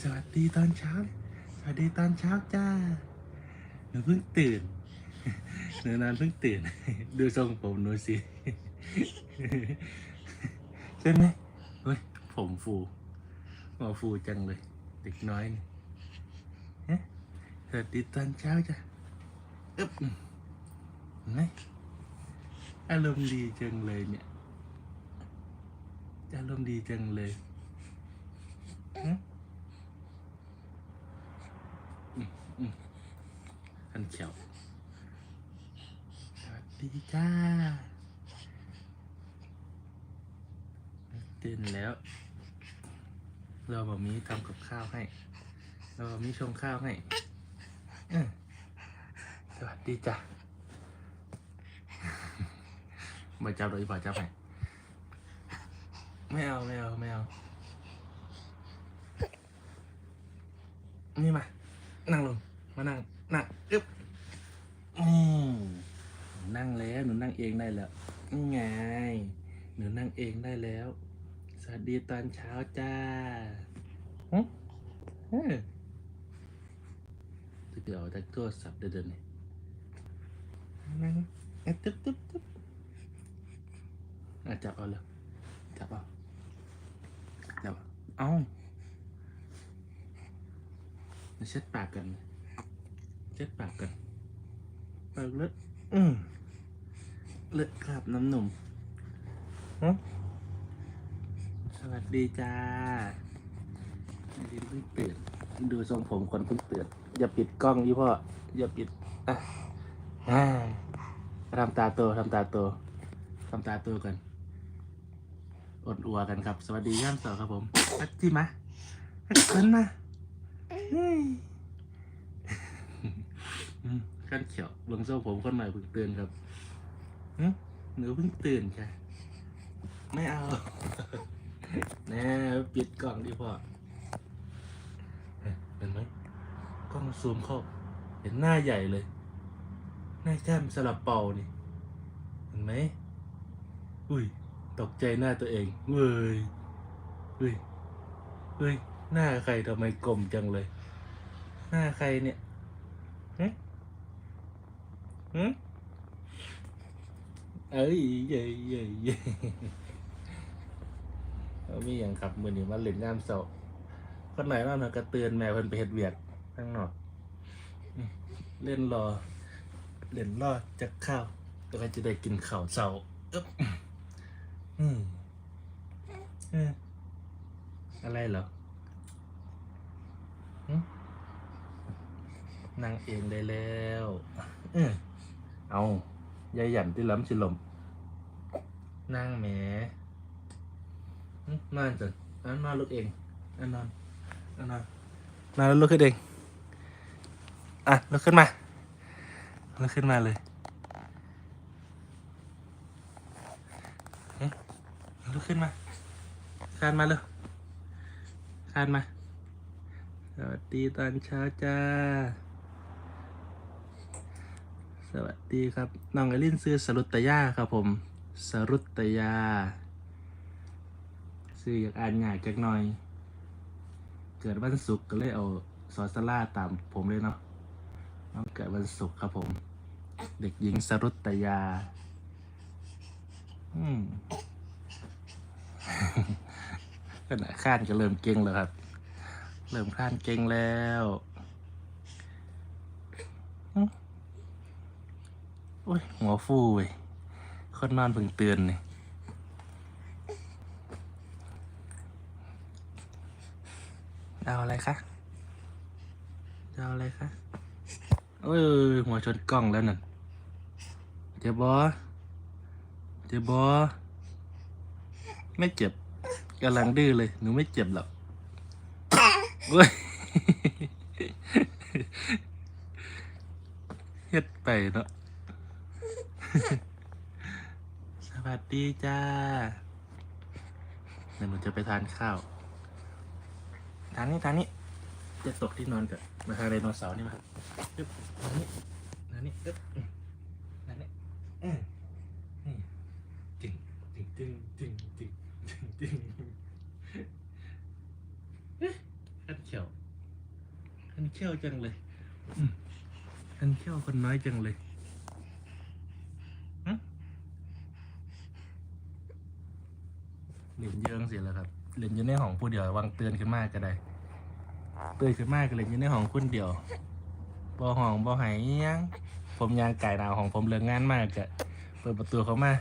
สวัสดีตอนเช้า สวัสดีตอนเช้าจ้า หนูเพิ่งตื่น หนูนอนเพิ่งตื่น ดูทรงผมหนูสิ ใช่ไหมเฮ้ย ผมฟูหัวฟูจังเลย เด็กน้อยนี่ฮะสวัสดีตอนเช้าจ้ะอึ๊บเห็นไหมอารมณ์ดีจังเลยเนี่ยอารมณ์ดีจังเลยฮะอืมขันเขียว สวัสดีจ้าตื่นแล้ว เราบะมีทำกับข้าวให้ เราบะมีชงข้าวให้ สวัสดีจ้ะมาจับเลยป่าจับให้ไม่เอาไม่เอาไม่เอา นี่มา นั่งลง มานั่ง นั่งอึ๊บนี่หนูนั่งแล้ว หนูนั่งเองได้แล้วนี่ไง หนูนั่งเองได้แล้ว สวัสดีตอนเช้าจ้าหึเออจะเดี๋ยวแต่โทรศัพท์เดินๆนี่นั่งเอ๊ะตึ๊บตึ๊บตึ๊บอะจับเอาเลยจับเอาจับเอาเอา มาเช็ดปากกัน เช็ดปากกัน ปากเลอะอืมเลอะคราบน้ำนมฮะสวัสดีจ้าดินเพิ่งตื่นดูทรงผมคนเพิ่งตื่นอย่าปิดกล้องยี่พ่ออย่าปิดอะอ่าทำตาโตทำตาโตทำตาโตกัน อดอัวกันครับ สวัสดีย่ามสาวครับผมพัดที่มาพัดขึ้นมาเฮ้ยอืม ขั้นเขียวเบางโซ่ผมคนใหม่เพิ่งตื่นครับหึหนูเพิ่งตื่นค่ะ ไม่เอาแน่ปิดกล่องดีพอเห็นไหมกล้องซูมเข้า เห็นหน้าใหญ่เลย หน้าแก้มสลับเป่านี่ เห็นไหม อุ้ย ตกใจหน้าตัวเอง เว้ยเฮ้ยเฮ้ย หน้าใครทำไมกลมจังเลย หน้าใครเนี่ยฮะฮะเอ้ยเย้ยเย้ยเย้ยเอามีอย่างขับมือนี่มาเล่นงามเสาคนไหนบ้างนะกระเตือนแม่เพิ่นไปเฮ็ดเวียกข้างนอกอืมเล่นรอ เล่นรอจะข้าวแล้วก็จะได้กินข้าวเสาอึ๊บอืมเอออะไรเหรอ นั่งเองได้แล้วเออเอายายหยันที่ล้ำสิลม นั่งแหมอืมนอนจ้ะนอนนอนลุกเองนอนนอนนอนนอนนอนแล้วลุกขึ้นเอง อะลุกขึ้นมาลุกขึ้นมาเลยหึลุกขึ้นมาคานมาเลยคานมา สวัสดีตอนเช้าจ้า สวัสดีครับ น้องไอรินซื้อสรุตยาครับผม สรุตยา ซื้ออยากอ่านง่ายจักหน่อย เกิดวันศุกร์ก็เลยเอาซอสลาตามผมเลยเนาะน้องเกิดวันศุกร์ครับผม เด็กหญิงสรุตยา อืมขณะข้านก็เริ่มเก่งแล้วครับ เริ่มข้านเก่งแล้ว โอ้ยหัวฟูเว้ยคนนอนเพิ่งเตือนนี่เอาอะไรคะเอาอะไรคะโอ้ยหัวชนกล้องแล้วนั่นเจ็บบอเจ็บบอไม่เจ็บกำลังดื้อเลย หนูไม่เจ็บหรอกเว้ยเฮ็ดไปเนาะ สวัสดีจ้าเดี๋ยวหนูจะไปทานข้าว ทางนี้ทางนี้จะตกที่นอนกับมาทางไดโนเสาร์นี่มาปึ๊บทางนี้ทางนี้ปึ๊บทางนี้อืมนี่จึงจึงจึงจึงจึงจึงจึงเอ๊ะขันเขี้ยวขันเขี้ยวจังเลยขันเขี้ยวคนน้อยจังเลยหึเล่นเยอะ สิแล้วครับเล่นอยู่ในห้องผู้เดียววางเตือนขึ้นมากก็ได้เตือนขึ้นมากก็เล่นอยู่ในห้องคนเดียวบ่ห้องบ่หายยังผมยางไก่หนาวของผมเลิกงานมากจะเปิดประตูเขามา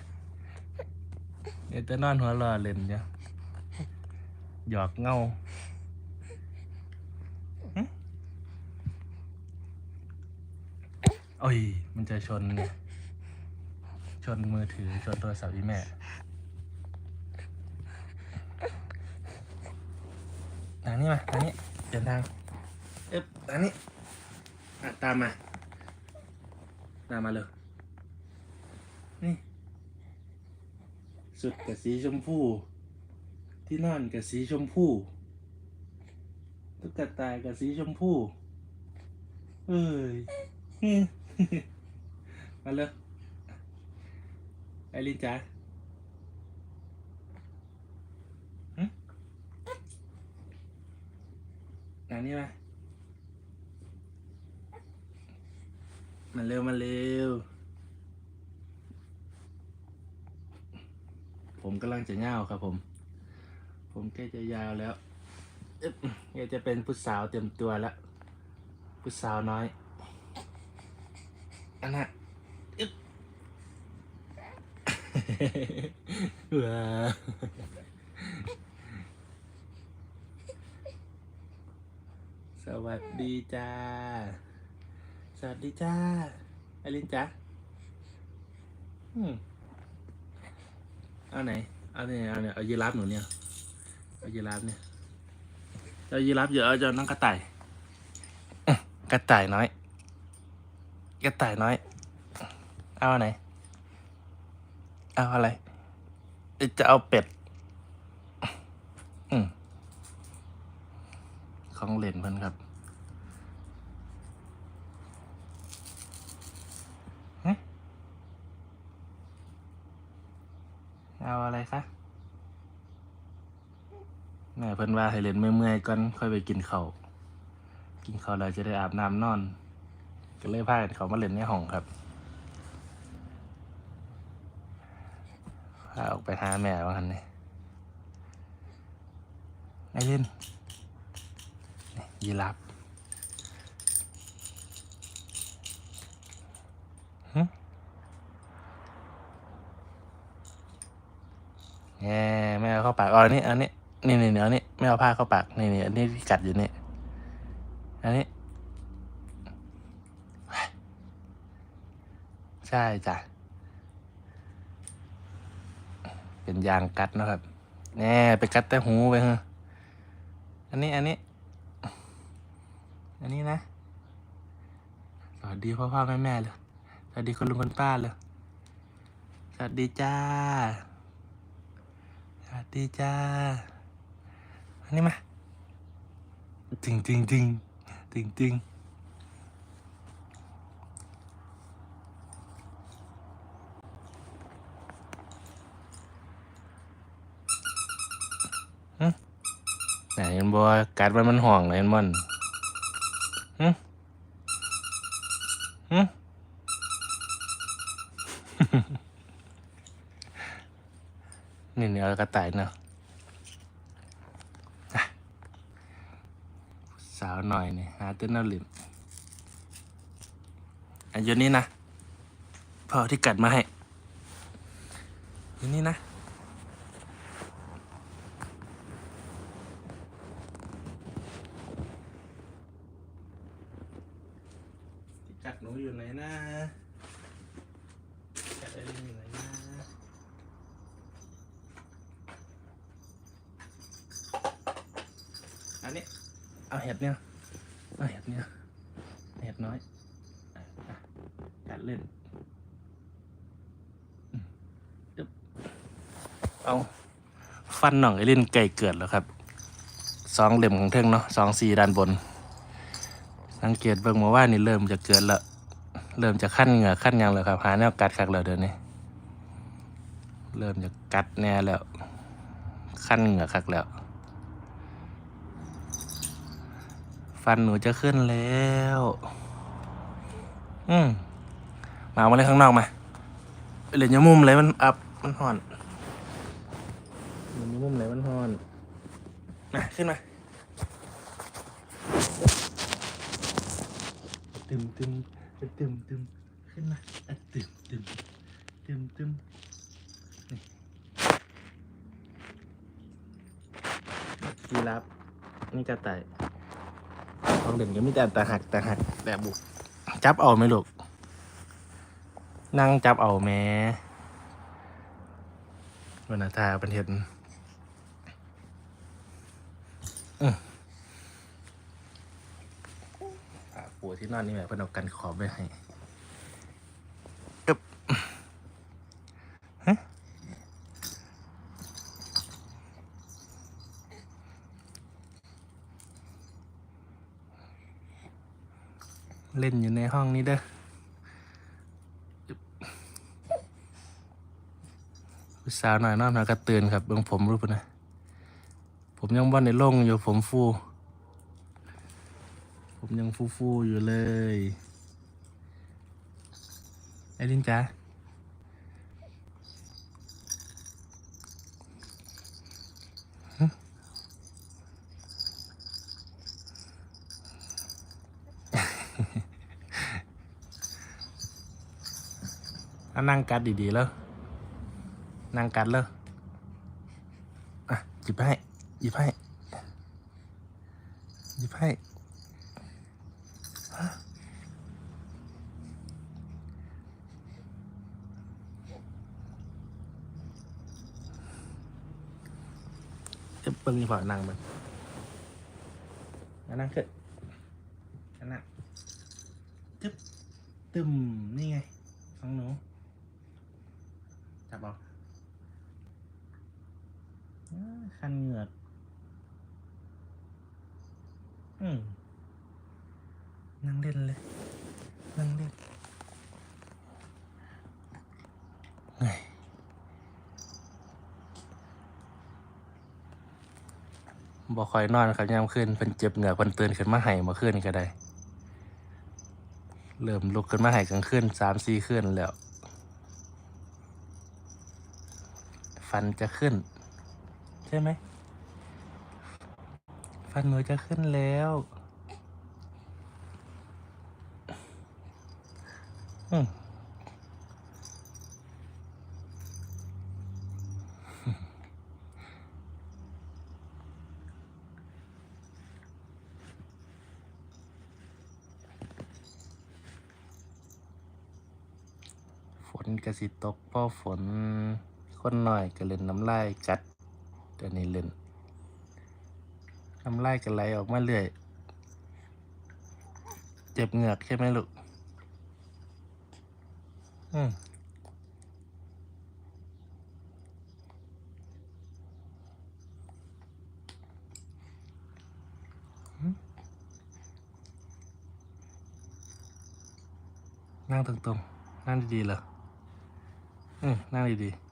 เดี๋ยวจะนอนหัวรอเล่นจ้ะหยอกเงาหึโอ้ยมันจะชนเนี่ยชนมือถือชนโทรศัพท์อีแม่ ทางนี้มาทางนี้เดินทางเอ๊บทางนี้อะตามมา ตามมาเลยนี่ สุดกับสีชมพู ที่นอนกับสีชมพูตุ๊กตากับสีชมพูเอ้ยมาเลยไอรินจ๋า นานี่มามาเร็วมาเร็ว ผมกำลังจะเง่าครับผม ผมใกล้จะยาวแล้วอึ๊บอยากจะเป็นผู้สาวเต็มตัวแล้ว ผู้สาวน้อยอันน่ะอึ๊บว้า สวัสดีจ้า สวัสดีจ้าไอรินจ้าอืมเอาไหน เอาเนี่ยเอาเนี่ยเอายีราฟหนูเนี่ย เอายีราฟเนี่ย เอายีราฟเยอะเอาจะน้องกระต่าย กระต่ายน้อย กระต่ายน้อย เอาไหน เอาอะไร จะเอาเป็ด อืม ของเล่นเพิ่นครับเอาอะไรคะแม่เพิ่นว่าให้เล่นเมื่อยๆก่อนค่อยไปกินข้าวกินข้าวแล้วจะได้อาบน้ำนอน ก็เลยพากันเขามาเล่นในห้องครับพาออกไปหาแม่ว่าหันนี่ไอ้เล่น ยีราฟหึแง่ไม่เอาเข้าปากอ๋ออันนี้อันนี้นี่นี่นี่ยอันนี้ไม่เอาผ้าเข้าปากนี่นี่อันนี้ที่กัดอยู่นี่อันนี้ ใช่จ้ะ เป็นยางกัดนะครับแน่ไปกัดแต่หูไปฮะอันนี้อันนี้ อันนี้นะ สวัสดีพ่อพ่อแม่แม่เลย สวัสดีคุณลุงคุณป้าเลย สวัสดีจ้า สวัสดีจ้า อันนี้มาจริงจริงจริงจริงจริงไหนเห็นบัวกัดมันมันห่วงเลยเห็นมัน หึหึนี่เนี่ยเอากระต่ายเนาะสาวหน่อยเนี่ยหาเต้นเอาหลิมอันยู่นี่นะพ่อที่กัดมาให้อยู่นี่นะที่กัดหนูอยู่ไหนนะกัดไอ้ลิงอยู่ไหนนะ อันนี้ เอาเห็ดเนี่ย เอาเห็ดเนี่ย เห็ดน้อยอะอะกัดเล่นอืมอึ๊บเอา ฟันหน่องไอเล่นไก่เกิดแล้วครับสองเหลี่ยมของเทิงเนาะสองสี่ด้านบน สังเกตเบิ่งมาว่านี่เริ่มจะเกิดแล้วเริ่มจะขั้นเหงือขั้นยังแล้วครับหาแนวกัดคักแล้วเดี๋ยวนี้เริ่มจะกัดแน่แล้ว ขั้นเหงือคักแล้วฟันหนูจะขึ้นแล้ว อืมมาเอามาเลยข้างนอกมาเหลืออยามุมเลยมันอับ มันห่อน มุมเลยมันห่อนมาขึ้นมาตึมตึมตึมตึมขึ้นมาอะตึมตึมตึมตึมนี่กีรับนี่กระต่ายของเด่นก็มีแต่ตาหักตาหักแต่บุกจับเอาไหมลูกนั่งจับเอาแม่วันนาทาเป็นเห็นอื้ออะปู ที่นอนนี่แหละเพิ่นเอากันขอบไว้ให้อึ๊บฮะเล่นอยู่ในห้องนี้เด้อผู้สาวหน่อยนอนหากระตื่นครับเบิ่งผมรู้ปะนะ ผมยังบ้านในโล่งอยู่ผมฟูผม ยังฟูฟูๆอยู่เลย ไอ้ลินจ้าฮะอานั่งกัดดีๆแล้ว นั่งกัดเลยอะหยิบให้หยิบให้ฮะ เอ๊ะเบิ่งนี่พอนั่งมันนั่งขึ้นนั่งตึ๊บตึมนี่ไงของหนูจับเออ่าคันเหงือกอืมนั่งเล่นเลย นั่งเล่นเฮ้ย บ่คอยนอนครับยามขึ้นเพิ่นเจ็บเหงือเพิ่นตื่นขึ้นมาไห้มาขึ้นก็ได้ เริ่มลุกขึ้นมาไห้กลางคืนสามสี่คืนแล้วฟันจะขึ้น ใช่ไหมฟันหนูจะขึ้นแล้ว ฝนกระสิตกพราะฝนคนหน่อยก็เล่นน้ำลายกัดตัวนี้เล่นน้ำลายกันไหลออกมาเรื่อย เจ็บเหงือกใช่ไหมลูกอืมหืมนั่งตรงๆ นั่งดีๆเห รออนั่งดีๆ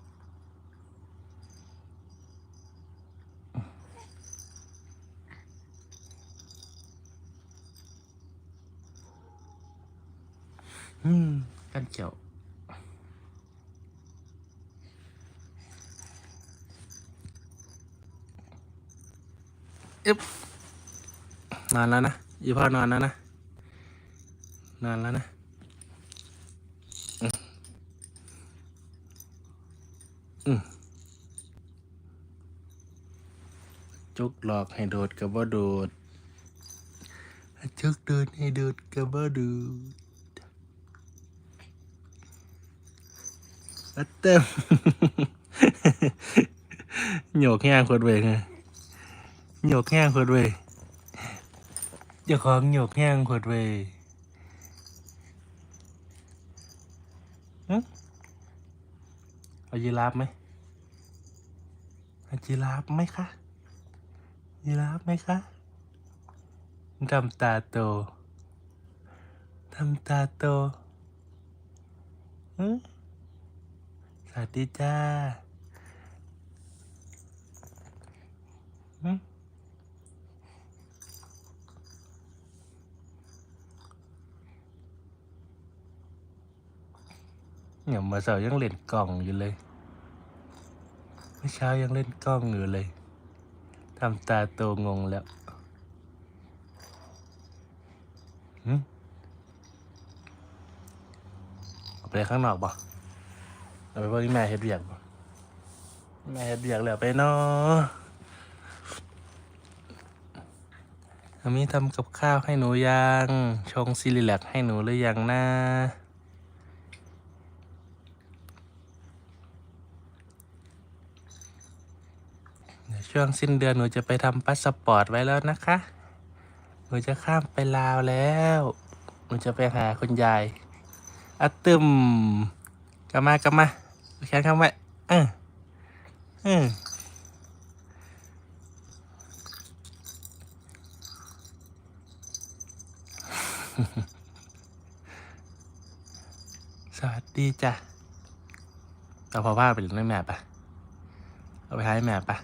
อืมกันเขียวอึ๊บนอนแล้วนะอีพ่อนอนแล้วนะนอนแล้วนะอืมอืม จุกหลอกให้โดดกับว่าโดดจุกโดดให้โดดกับว่าโดดอัตเต็มโยกแห้งคนเวงโยกแห้งคนเว้ยเจ้าของโยกแห้งคนเวเอายีราฟไหมเอายีราฟไหมคะ ยีราฟไหมคะทำตาโตทำตาโตสวัสดีจ้าเนี่ยมาเสาวยังเล่นกล่องอยู่เลยเมื่อเช้ายังเล่นกล้องอยู่เลย ทำตาโตงงแล้วหึเอไปข้างนอกบ่เอาไปเพิ่แม่เฮ็ดเวียกบ่แม่เฮ็ดเวียกแล้วไปเนาะอามีทำกับข้าวให้หนูยัง ชงซิลิแลกให้หนูหรือยังนะ เดี๋ยว ช่วงสิ้นเดือนหนูจะไปทำพาสปอร์ตไว้แล้วนะคะ หนูจะข้ามไปลาวแล้ว หนูจะไปหาคุณยายอะตึมกลับมากลับมาแขนเข้าไว้เออเออสวัสดีจ้ะเอาพ่อว่าไปเล่นด้วยแม่ปะเอาไปให้แม่ปะ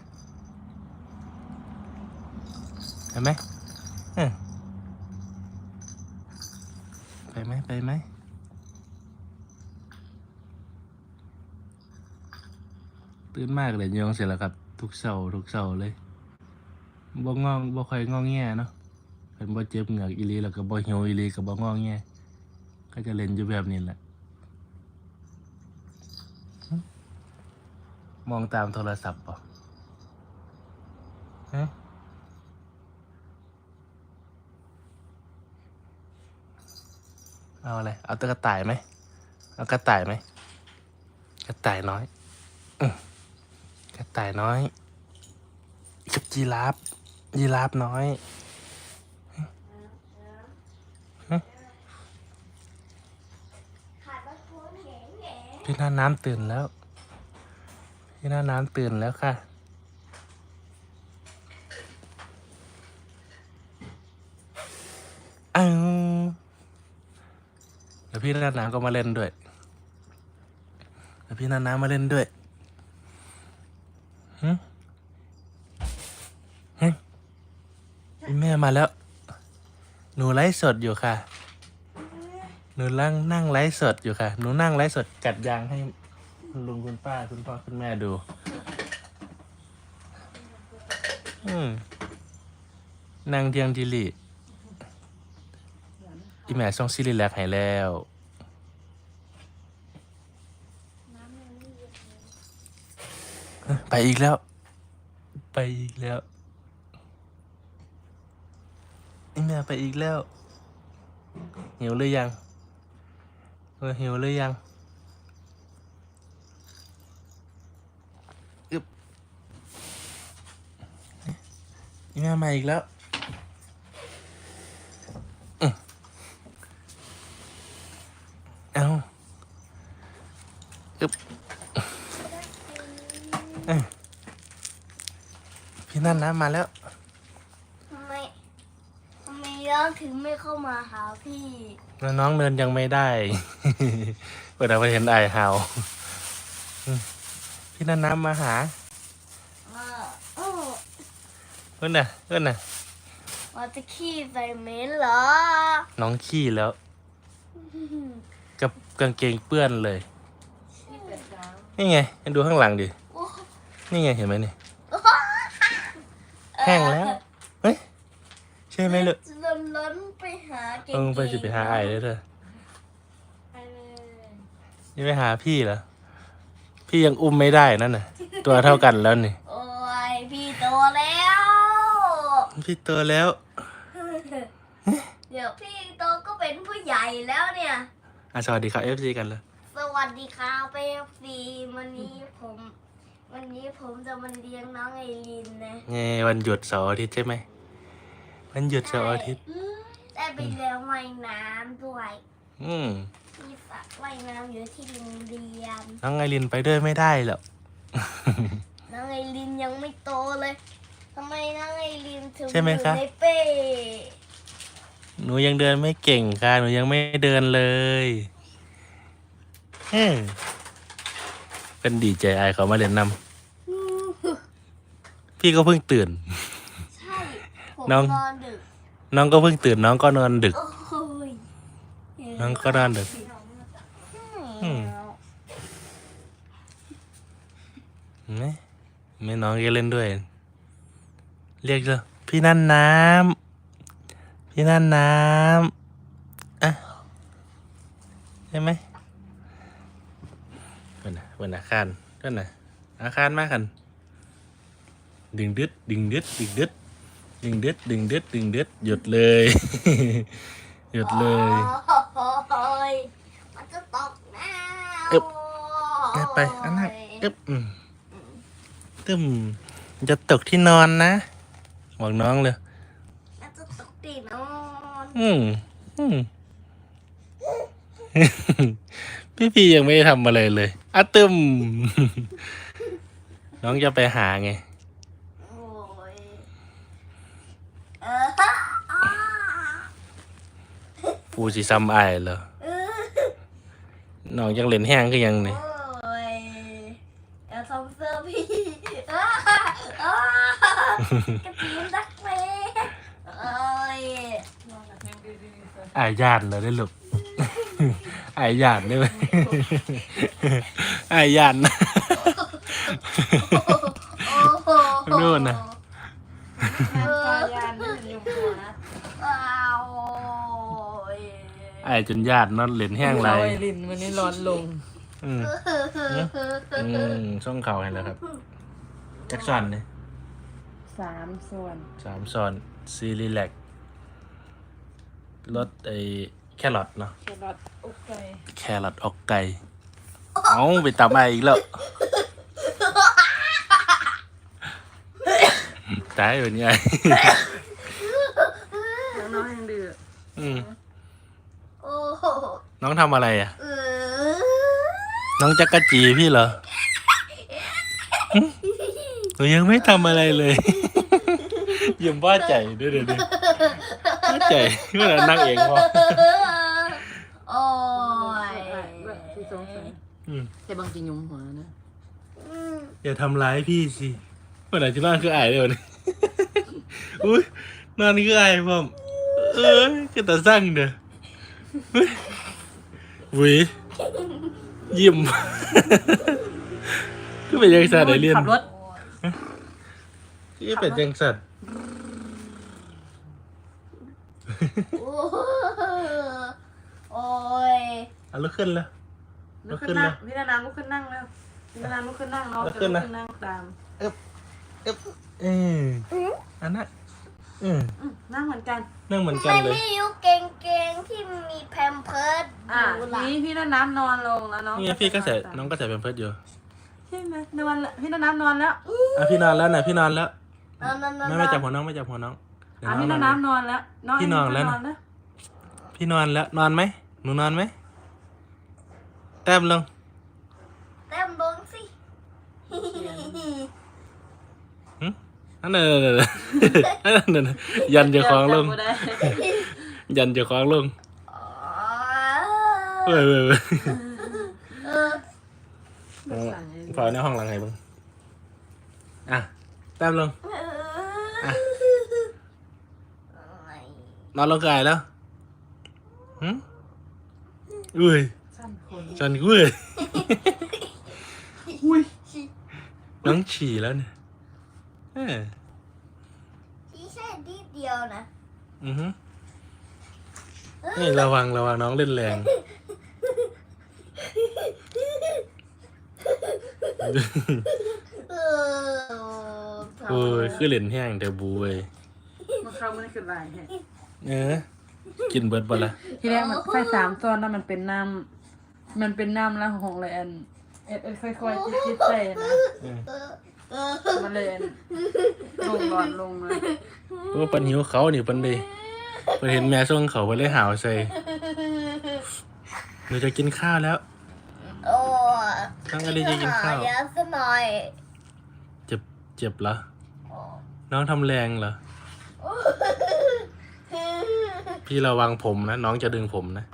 ไปไหมเออไปไหมไปไหมตื่นมากเลยยองเสร็จแล้วครับ ทุกเสาทุกเสาเลยบ่งองบ่ค่อยงองแงเนาะเป็นบ่เจ็บเหงือกอีลีแล้วก็บ่หิวอีลีก็บ่งองแงก็จะเล่นอยู่แบบนี้แหละ มองตามโทรศัพท์ป่ะฮะ เอาอะไร เอาตัวกระต่ายไหม เอากระต่ายไหม กระต่ายน้อยอกระต่ายน้อย กับยีราฟ ยีราฟน้อย พี่หน้าน้ำตื่นแล้ว พี่หน้าน้ำตื่นแล้วค่ะอ้าว เดี๋ยวพี่หน้าน้ำก็มาเล่นด้วยเดี๋ยวพี่หน้าน้ำมาเล่นด้วยหึหึแม่มาแล้ว หนูไลฟ์สดอยู่ค่ะ หนูนั่งนั่งไลฟ์สดอยู่ค่ะ หนูนั่งไลฟ์สดกัดยางให้คุณลุงคุณป้าคุณพ่อคุณแม่ดู อืมนางเทียงทิลี อีแม่ส่งซิลิแลกให้แล้วไปอีกแล้ว ไปอีกแล้วอีแม่ไปอีกแล้วหิวหรือยังเออหิวหรือยังอึบอีแม่มาอีกแล้วอืมเอาอึบเอ้ยพี่ นั่นนะมาแล้วทำไมทำไมย้อนถึงไม่เข้ามาหาพี่แล้วน้องเดินยังไม่ได้ เปิดเอาไปเห็นไอายเฮาอืมพี่นันน้ำมาหาอ่าโอ้เพื่อนน่ะเพื่อนน่ะ ว่าจะขี้ใส่เหม็นเหรอ น้องขี้แล้ว กับกางเกงเปื้อนเลย นี่ไงให้ดูข้างหลังดิ โอ้นี่ไงเห็นไหมนี่ แห้งแล้ว เฮ้ยใช่ไหมลูกจะล้นล้นไปหาเก่งเออไปสิไปหาไอ้เลยเถอะไปเลยนี่ไปหาพี่เหรอ พี่ยังอุ้มไม่ได้นั่นน่ะ ตัวเท่ากันแล้วนี่ โอ้ยพี่โตแล้ว พี่ตัวแล้ว เดี๋ยวพี่โตก็เป็นผู้ใหญ่แล้วเนี่ยอะสวัสดีครับเอฟซีกันเลย สวัสดีครับเปฟซีวันนี้ผม วันนี้ผมจะมาเลี้ยงน้องไอรินนะไงวันหยุดเสาร์อาทิตย์ใช่ไหมวันหยุดเสาร์อาทิตย์ได้ไปเลี้ยงว่ายน้ำด้วย อืมมีสระว่ายน้ำอยู่ที่โรงเรียนน้องไอรินไปด้วยไม่ได้หรอกน้องไอรินยังไม่โตเลยทำไมน้องไอรินถึงใช่ไหมอยู่คะในเป้หนูยังเดินไม่เก่งค่ะหนูยังไม่เดินเลยเฮ้ยเป็นดีใจไอายเขามาเล่นนำ พี่ก็เพิ่งตื่น ใช่ผมน้อง นอนดึกน้องก็เพิ่งตื่น น้องก็นอนดึก โอ้ยน้องก็นอนดึก อืมอเห็นไหมแม่น้องแกเล่นด้วย เรียกเลยพี่นั่นน้ำพี่นั่นน้ำอะใช่ไหมเพื่อนนะเพื่อนอาคารเพื่อนนะอาคารมากกัน ดึงดึดดึงดึดดึงดึดดึงดึดดึงดึดดึงดึดหยุดเลย หยุดเลยโอ้ยมันจะตกน้อึ๊บำไปไปอันนั้นอึ๊บอืมตึมจะตกที่นอนนะบอกน้องเลยมันจะตกตีนอนอืมอืมพี่พียังไม่ได้ทำอะไรเลยอะตึมน้องจะไปหาไง โอ้ยเอออ่า ปูสิซ้ำอายเหรอเออน้องยังเล่นแห้งก็ยังนี่ โอ้ยอย่าทำเสื้อพี่อ้าอ้ากระตีนดักเล่โอ้ยอายญาติเหรอได้หลบอายญาติได้ไหม อายญาตินะ โอ้โหนู่นน่ะงานปลายานนี่เป็นยุงหัวนะ อ้าวโอ้ย อายจนญาตินอนเล่นแห้งไรเขาไอรินวันนี้ร้อนลง อืมอืมช่องเขาเห็นแล้วครับแจ็คสันเนี่ยสามส่วน สามซอนซีรีแลกรสไอ้แครอทเนาะ แครอทอุกไก่แครอทออกไก่เอาไปตำไออีกแล้วตายเป็นไง น้องๆยังดื้ออืมโอ้โห น้องทำอะไรอะเออน้องจักรจีพี่เหรอหึหนูยังไม่ทำอะไรเลยยิ้มว่าใจด้วยเดี๋ยวนี้ว่าใจเมื่อนั่งเองพอโอ้ยที่สงสัยอืมแต่บางทียุงหัวนะอืมอย่าทำร้ายพี่สิเมื่อไหร่ที่บ้านคืออายเดี๋ยวนี้อุ้ยนอนคืออายพ่อมเอ้ยก็แต่สั่งเด้อเฮ้ย หวิยิ้มก็เป็นยังสัตว์ไอเรียนขับรถก็เป็นยังสัตว์โอ้โอ้ยเอาลุกขึ้นแล้วลุกขึ้นนั่งพี่นานาลุกขึ้นนั่งแล้วพี่นานาลุกขึ้นนั่งน้องลุกจะขึ้ลุนกนะขึ้นนั่งตามเอ๊บเอออันนั้น อืมอืมนั่งเหมือนกัน นั่งเหมือนกันไม่เลย ไม่ยุเก่งเก่งๆที่มีแพมเพิร์ดอะดูล่ะนี่พี่นาน้ำนอนลงแล้วน้องนี่ไงพี่ก็ใส่น้องก็ใส่เป็นเพิร์ดอยู่ใช่ไหมนอนละพี่นาน้ำนอนแล้วอะพี่นอนแล้วนะพี่นอนแล้วนอนนอนนอนไม่ไม่จับหัวน้องไม่จับหัวน้องเดี๋ยวอะน้องพี่นนาอนน้ำนอนแล้วน้องพี่นอนแล้วนะนะ พี่นอนแล้วนอนไหมหนูนอนไหมแต้มลง แต้มลงสิหึ นั่นน่ะนั่นน่ะนั่นน่ะยันจะคล้องลงจับบ่ได้ยันจะคล้องลงอ๋อเว้ยเว้ยเว้ยเออสั่งให้พอในห้องหลังไงบ้างอะแต้มลงอะนอนลงกายแล้วหืมอุ้ยสั้นคนจันกุ้ยอุ้ยน้องฉี่แล้วเนี่ย เออที่แค่นิดเดียวนะอือฮึนี่ระวังระวังน้องเล่นแรง เออโอ้ยคือเหรียญแห้งแต่บูเว้ยมันเข้ามันคือลายแฮะเออ กินเบิดบ่ละทีแรกมันไฟสามตัวแล้วมันเป็นน้ำมันเป็นน้ำแล้วของเลยอันเอ็ดเอ็ดค่อยๆจิ๊ดๆใส่นะ เออเออเออมันเลยอันลงหลอดลงเลยเพราะว่าปันหิวเขานี่ปันเลยปันเห็นแม่ส่งเขาไปเลยหาวใส่หนูจะกินข้าวแล้วโอ้น้องอลีจะกินข้าวเยอะสักหน่อยเจ็บเจ็บเหรอน้องทำแรงเหรอพี่ระวังผมนะ น้องจะดึงผมนะ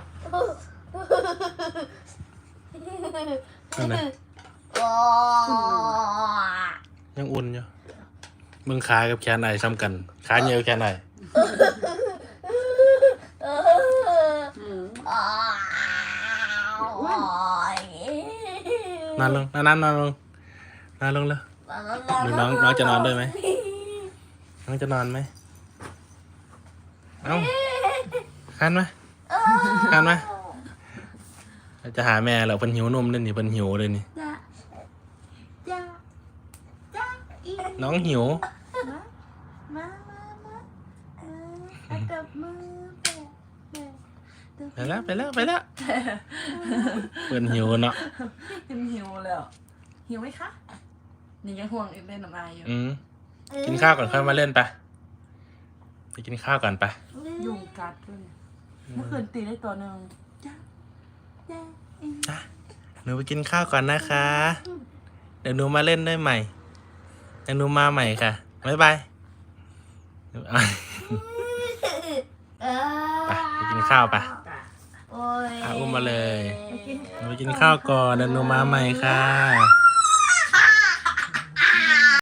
นั่นนะโอ้ ยังอุ่นอยู่มึงขากับแขนไหนซ้ำกันขาเหนียวแขนไหนเอออืมอ้าวนอนลงนอนนอนนอนลงมาลงเลยหรือน้องน้องจะนอนด้วยไหมน้องจะนอนไหมเอ้าคันไหมคันไหมจะหาแม่เหรอเพิ่นหิวนมเลยนี่เพิ่นหิวเลยนี่ จ้าจ้าจ้าอี น้องหิว มา มา มา มาเอาจับมือแปะแปะไปแล้วไปแล้วไปแล้วเพิ่นหิวเนาะกินหิวแล้ว หิวไหมคะ นี่ยังห่วงเล่นน้ำอายอยู่ อืมกินข้าวก่อนค่อยมาเล่นไปะไปกินข้าวก่อนไปยุงกัดด้วยเนี่ยเมื่อคืนตีได้ตัวหนึ่งจ้าจ้าจ้ะหนูไปกินข้าวก่อนนะคะ เดี๋ยวหนูมาเล่นได้ใหม่ เดี๋ยวหนูมาใหม่ค่ะบ๊ายบายอะเออไปไปกินข้าวไปโอ้ย อะอุ้มมาเลย ไปกินหนูไปกินข้าวก่อนเดี๋ยวหนูมาใหม่ค่ะ